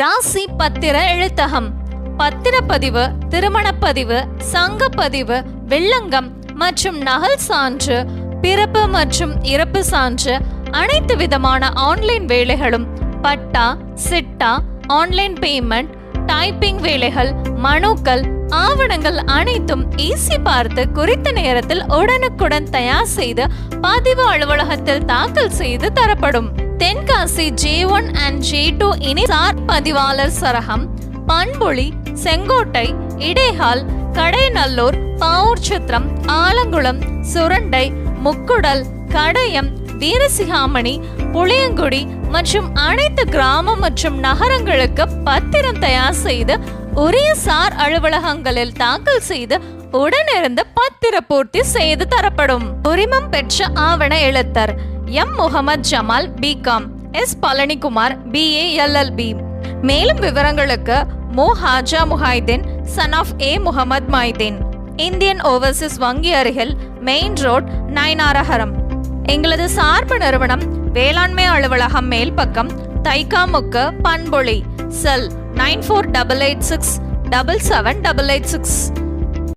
ராசி பத்திர எழுத்தகம். பத்திரப்பதிவு திருமணப்பதிவு சங்கப்பதிவு வெள்ளங்கம் மற்றும் நகல் சான்று பிறப்பு மற்றும் இறப்பு சான்று அனைத்து விதமான ஆன்லைன் வேலைகளும் patta chitta online payment typing வேலைகள் மனுக்கள் ஆவணங்கள் அனைத்தும் ஈசி பார்த்து குறித்த நேரத்தில் உடனுக்குடன் தயார் செய்து பதிவு அலுவலகத்தில் தாக்கல் செய்து தரப்படும். Tenkasi J one and J two இணை சார் பதிவாளர் சரகம் பண்புளி செங்கோட்டை இடைஹால் கடைநல்லூர் பாவூர் சித்திரம் ஆலங்குளம் சுரண்டை முக்குடல் கடையம் வீரசிகாமணி புளியங்குடி மற்றும் அனைத்து கிராமம் மற்றும் நகரங்களுக்கு பத்திரம் தயார் செய்து உரிய சார் அலுவலகங்களில் தாக்கல் செய்து உடனிருந்து பத்திர பூர்த்தி செய்து தரப்படும். உரிமம் பெற்ற ஆவண எழுத்தர் M. Mohammed Jamal BCom S. Palanikumar BA LLB மேலும் விவரங்களுக்கு மோ. Haja Muhaideen son of A. Mohammed Maideen. Indian Overseas வங்கி அருகில் மெயின் ரோட் நயனாரஹரம். எங்களது சார்பு நிறுவனம் வேளாண்மை அலுவலகம் மேல் பக்கம் தைக்காமுக்கு Panpozhi. Cell nine four double eight six double seven double eight six.